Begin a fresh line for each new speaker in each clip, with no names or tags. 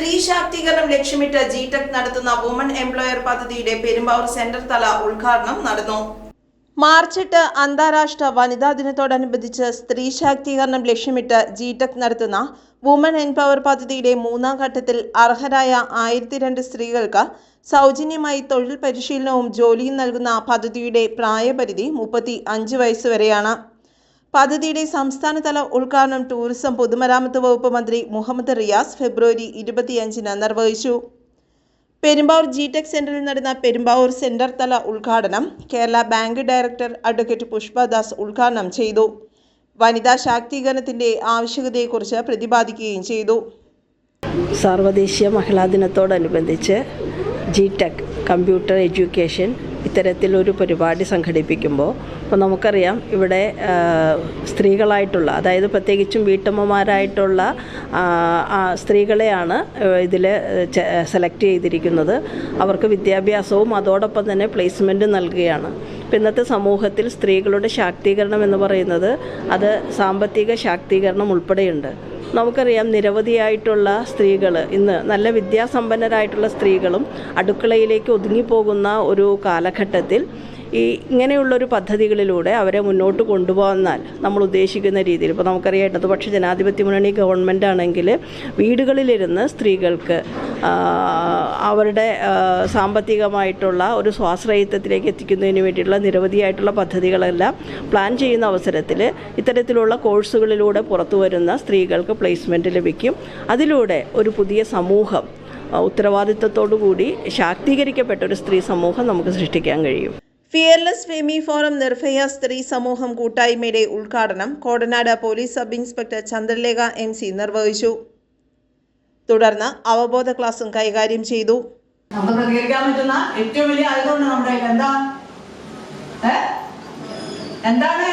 സ്ത്രീ ശാക്തീകരണം ലക്ഷ്യമിട്ട് ജി ടെക് നടത്തുന്ന വുമൺ എംപ്ലോയർ പദ്ധതിയുടെ പെരുമ്പാവൂർ സെന്റർ തല ഉദ്ഘാടനം നടന്നു. മാർച്ച് എട്ട് അന്താരാഷ്ട്ര വനിതാ ദിനത്തോടനുബന്ധിച്ച് സ്ത്രീ ശാക്തീകരണം ലക്ഷ്യമിട്ട് ജി ടെക് നടത്തുന്ന വുമൺ എംപവർ പദ്ധതിയുടെ മൂന്നാം ഘട്ടത്തിൽ അർഹരായ ആയിരത്തി രണ്ട് സ്ത്രീകൾക്ക് സൗജന്യമായി തൊഴിൽ പരിശീലനവും ജോലിയും നൽകുന്ന പദ്ധതിയുടെ പ്രായപരിധി മുപ്പത്തി അഞ്ച് വയസ്സ് വരെയാണ്. പദ്ധതിയുടെ സംസ്ഥാനതല ഉദ്ഘാടനം ടൂറിസം പൊതുമരാമത്ത് വകുപ്പ് മന്ത്രി മുഹമ്മദ് റിയാസ് ഫെബ്രുവരി ഇരുപത്തിയഞ്ചിന് നിർവഹിച്ചു. പെരുമ്പാവൂർ ജി ടെക് സെന്ററിൽ നടന്ന പെരുമ്പാവൂർ സെന്റർ തല ഉദ്ഘാടനം Kerala bank director advocate Pushpadas ഉദ്ഘാടനം ചെയ്തു. വനിതാ ശാക്തീകരണത്തിന്റെ ആവശ്യകതയെക്കുറിച്ച് പ്രതിപാദിക്കുകയും ചെയ്തു.
സാർവദേശീയ മഹിളാ ദിനത്തോടനുബന്ധിച്ച് ജി ടെക് കമ്പ്യൂട്ടർ എഡ്യൂക്കേഷൻ ഇത്തരത്തിലൊരു പരിപാടി സംഘടിപ്പിക്കുമ്പോൾ അപ്പോൾ നമുക്കറിയാം ഇവിടെ സ്ത്രീകളായിട്ടുള്ള അതായത് പ്രത്യേകിച്ചും വീട്ടമ്മമാരായിട്ടുള്ള സ്ത്രീകളെയാണ് ഇതിൽ സെലക്ട് ചെയ്തിരിക്കുന്നത്. അവർക്ക് വിദ്യാഭ്യാസവും അതോടൊപ്പം തന്നെ പ്ലേസ്മെന്റ് നൽകുകയാണ്. ഇന്നത്തെ സമൂഹത്തിൽ സ്ത്രീകളുടെ ശാക്തീകരണം എന്ന് പറയുന്നത് അത് സാമ്പത്തിക ശാക്തീകരണം ഉൾപ്പെടെയുണ്ട്. നമുക്കറിയാം നിരവധിയായിട്ടുള്ള സ്ത്രീകൾ ഇന്ന് നല്ല വിദ്യാസമ്പന്നരായിട്ടുള്ള സ്ത്രീകളും അടുക്കളയിലേക്ക് ഒതുങ്ങിപ്പോകുന്ന ഒരു കാലഘട്ടത്തിൽ ഈ ഇങ്ങനെയുള്ളൊരു പദ്ധതികളിലൂടെ അവരെ മുന്നോട്ട് കൊണ്ടുപോകുന്നാൽ നമ്മൾ ഉദ്ദേശിക്കുന്ന രീതിയിൽ. ഇപ്പോൾ നമുക്കറിയാം ഇടതുപക്ഷ ജനാധിപത്യ മുന്നണി ഗവൺമെന്റ് ആണെങ്കിൽ വീടുകളിലിരുന്ന് സ്ത്രീകൾക്ക് അവരുടെ സാമ്പത്തികമായിട്ടുള്ള ഒരു സ്വാശ്രയത്വത്തിലേക്ക് എത്തിക്കുന്നതിന് വേണ്ടിയിട്ടുള്ള നിരവധിയായിട്ടുള്ള പദ്ധതികളെല്ലാം പ്ലാൻ ചെയ്യുന്ന അവസരത്തിൽ ഇത്തരത്തിലുള്ള കോഴ്സുകളിലൂടെ പുറത്തു വരുന്ന സ്ത്രീകൾക്ക് പ്ലേസ്മെന്റ് ലഭിക്കും. അതിലൂടെ ഒരു പുതിയ സമൂഹം ഉത്തരവാദിത്തത്തോടു കൂടി ശാക്തീകരിക്കപ്പെട്ട ഒരു സ്ത്രീ സമൂഹം നമുക്ക് സൃഷ്ടിക്കാൻ കഴിയും.
ഫിയർലെസ് ഫെമി ഫോറം നിർഭയ സ്ത്രീ സമൂഹം കൂട്ടായ്മയുടെ ഉദ്ഘാടനം Kodanad police sub inspector Chandralekha M C നിർവഹിച്ചു. തുടർന്ന് അവബോധ ക്ലാസും കൈകാര്യം ചെയ്തു.
നമുക്ക് പ്രതികരിക്കാൻ പറ്റുന്ന ഏറ്റവും വലിയ ആയുധമുണ്ട് നമ്മുടെ എന്താ? എന്താണ്?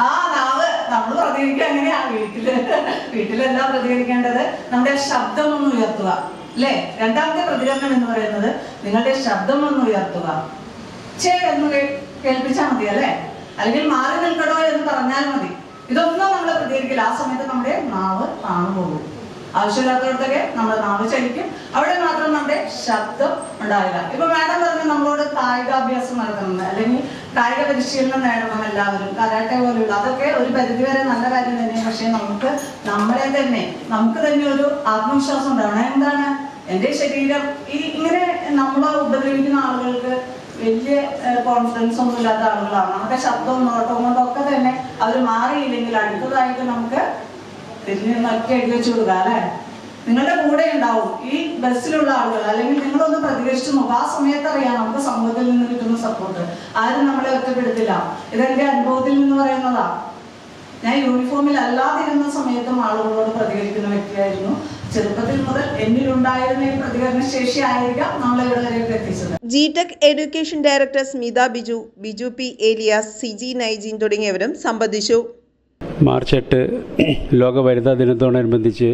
ആ നാവ്. നമ്മൾ പ്രതികരിക്കുക എങ്ങനെയാണ് വീട്ടിൽ. വീട്ടിലെന്താ പ്രതികരിക്കേണ്ടത്? നമ്മുടെ ശബ്ദം ഒന്ന് ഉയർത്തുക. അല്ലേ? രണ്ടാമത്തെ പ്രതികരണം എന്ന് പറയുന്നത് നിങ്ങളുടെ ശബ്ദം ഒന്ന് ഉയർത്തുക. ചേ എന്ന് കേൾപ്പിച്ചാൽ മതി അല്ലേ? അല്ലെങ്കിൽ മാറി നിൽക്കണോ എന്ന് പറഞ്ഞാൽ മതി. ഇതൊന്നും നമ്മൾ പ്രതികരിക്കില്ല. ആ സമയത്ത് നമ്മുടെ നാവ് താണു പോകും. ആവശ്യമില്ലാത്തടത്തൊക്കെ നമ്മുടെ നാവ് ചലിക്കും. അവിടെ മാത്രം നമ്മുടെ ശബ്ദം ഉണ്ടാവില്ല. ഇപ്പൊ മാഡം പറഞ്ഞു നമ്മളോട് കായികാഭ്യാസം നടത്തണമെന്ന്. അല്ലെങ്കിൽ കായിക പരിശീലനം നേടണം എല്ലാവരും. കരാട്ടെ പോലെയുള്ള അതൊക്കെ ഒരു പരിധിവരെ നല്ല കാര്യം തന്നെ പക്ഷെ നമുക്ക് നമ്മളെ തന്നെ നമുക്ക് തന്നെ ഒരു ആത്മവിശ്വാസം ഉണ്ടാവണം. എന്താണ്? എന്റെ ശരീരം ഈ ഇങ്ങനെ നമ്മളെ ഉപദ്രവിക്കുന്ന ആളുകൾക്ക് വലിയ കോൺഫിഡൻസ് ഒന്നും ഇല്ലാത്ത ആളുകളാണ്. നമുക്ക് ശബ്ദവും നോട്ടവും കൊണ്ടൊക്കെ തന്നെ അവർ മാറിയില്ലെങ്കിൽ അടുത്തതായിട്ട് നമുക്ക് തിരിഞ്ഞ് നോക്കി എഴുതി വെച്ച് കൊടുക്കുക അല്ലേ? നിങ്ങളുടെ കൂടെ ഉണ്ടാവും ഈ ബസ്സിലുള്ള ആളുകൾ. അല്ലെങ്കിൽ നിങ്ങളൊന്ന് പ്രതികരിച്ചു നോക്കുക ആ സമയത്ത് അറിയാം നമുക്ക് സമൂഹത്തിൽ നിന്ന് കിട്ടുന്ന സപ്പോർട്ട് ആരും നമ്മളെ ഒറ്റപ്പെടുത്തില്ല. ഇതെന്റെ അനുഭവത്തിൽ നിന്ന് പറയുന്നതാ. ഞാൻ യൂണിഫോമിൽ അല്ലാതിരുന്ന സമയത്തും ആളുകളോട് പ്രതികരിക്കുന്ന വ്യക്തിയായിരുന്നു. ചെറുപ്പത്തിൽ മുതൽ എന്നിലുണ്ടായിരുന്ന ഈ പ്രതികരണ ശേഷി ആയിരിക്കാം നമ്മളെ ഇവിടെ വരെയൊക്കെ എത്തിച്ചത്.
G tech education director Smitha Biju Biju P Elias Siji നൈജീൻ തുടങ്ങിയവരും സംബന്ധിച്ചു.
മാർച്ച് എട്ട് ലോക വനിതാ ദിനത്തോടനുബന്ധിച്ച്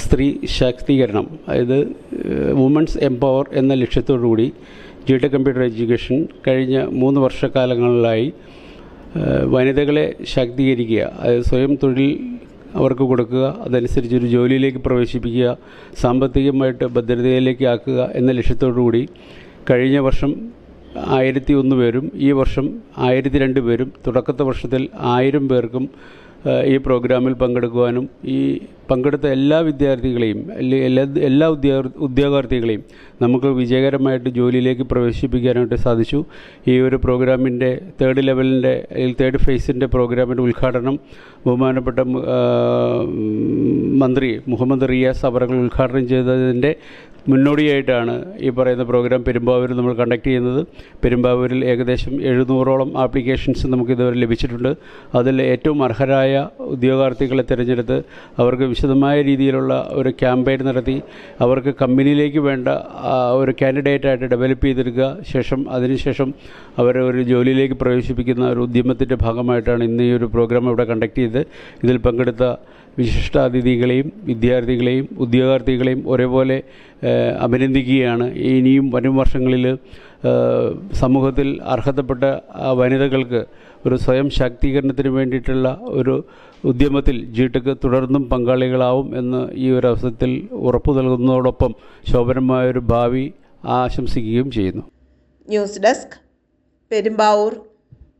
സ്ത്രീ ശാക്തീകരണം അതായത് വുമൺസ് എംപവർ എന്ന ലക്ഷ്യത്തോടുകൂടി ജി ടെക് കമ്പ്യൂട്ടർ എഡ്യൂക്കേഷൻ കഴിഞ്ഞ മൂന്ന് വർഷക്കാലങ്ങളിലായി വനിതകളെ ശാക്തീകരിക്കുക അതായത് സ്വയം തൊഴിൽ അവർക്ക് കൊടുക്കുക അതനുസരിച്ച് ഒരു ജോലിയിലേക്ക് പ്രവേശിപ്പിക്കുക സാമ്പത്തികമായിട്ട് ഭദ്രതയിലേക്ക് ആക്കുക എന്ന ലക്ഷ്യത്തോടുകൂടി കഴിഞ്ഞ വർഷം ആയിരത്തി ഒന്ന് പേരും ഈ വർഷം ആയിരത്തി രണ്ട് പേരും തുടക്കത്തെ വർഷത്തിൽ ആയിരം പേർക്കും ഈ പ്രോഗ്രാമിൽ പങ്കെടുക്കുവാനും ഈ പങ്കെടുത്ത എല്ലാ വിദ്യാർത്ഥികളെയും എല്ലാ എല്ലാ ഉദ്യോഗാർത്ഥികളെയും നമുക്ക് വിജയകരമായിട്ട് ജോലിയിലേക്ക് പ്രവേശിപ്പിക്കാനായിട്ട് സാധിച്ചു. ഈ ഒരു പ്രോഗ്രാമിന്റെ തേർഡ് ലെവലിന്റെ തേർഡ് ഫേസിന്റെ പ്രോഗ്രാമിന്റെ ഉദ്ഘാടനം ബഹുമാനപ്പെട്ട മന്ത്രി മുഹമ്മദ് റിയാസ് അവറുകൾ ഉദ്ഘാടനം ചെയ്തതിന്റെ മുന്നോടിയായിട്ടാണ് ഈ പറയുന്ന പ്രോഗ്രാം പെരുമ്പാവൂരിൽ നമ്മൾ കണ്ടക്ട് ചെയ്യുന്നത്. പെരുമ്പാവൂരിൽ ഏകദേശം എഴുന്നൂറോളം ആപ്ലിക്കേഷൻസ് നമുക്ക് ഇതുവരെ ലഭിച്ചിട്ടുണ്ട്. അതിൽ ഏറ്റവും അർഹരായ ഉദ്യോഗാർത്ഥികളെ തിരഞ്ഞെടുത്ത് അവർക്ക് വിശദമായ രീതിയിലുള്ള ഒരു ക്യാമ്പയിൻ നടത്തി. അവർക്ക് കമ്പനിയിലേക്ക് വേണ്ട ഒരു കാൻഡിഡേറ്റായിട്ട് ഡെവലപ്പ് ചെയ്തെടുക്കുക. ശേഷം അതിനുശേഷം അവരെ ഒരു ജോലിയിലേക്ക് പ്രവേശിപ്പിക്കുന്ന ഒരു ഉദ്യമത്തിന്റെ ഭാഗമായിട്ടാണ് ഇന്ന് ഈ ഒരു പ്രോഗ്രാം ഇവിടെ കണ്ടക്ട് ചെയ്ത് ഇതിൽ പങ്കെടുത്ത വിശിഷ്ടാതിഥികളെയും വിദ്യാർത്ഥികളെയും ഉദ്യോഗാർത്ഥികളെയും ഒരേപോലെ അഭിനന്ദിക്കുകയാണ്. ഇനിയും വരും വർഷങ്ങളിൽ സമൂഹത്തിൽ അർഹതപ്പെട്ട വനിതകൾക്ക് ഒരു സ്വയം ശാക്തീകരണത്തിന് വേണ്ടിയിട്ടുള്ള ഒരു ഉദ്യമത്തിൽ ജിടെക് തുടർന്നും പങ്കാളികളാവും എന്ന് ഈ ഒരു അവസരത്തിൽ ഉറപ്പു നൽകുന്നതോടൊപ്പം ശോഭനമായൊരു ഭാവി ആശംസിക്കുകയും ചെയ്യുന്നു.
News desk Perumbavoor.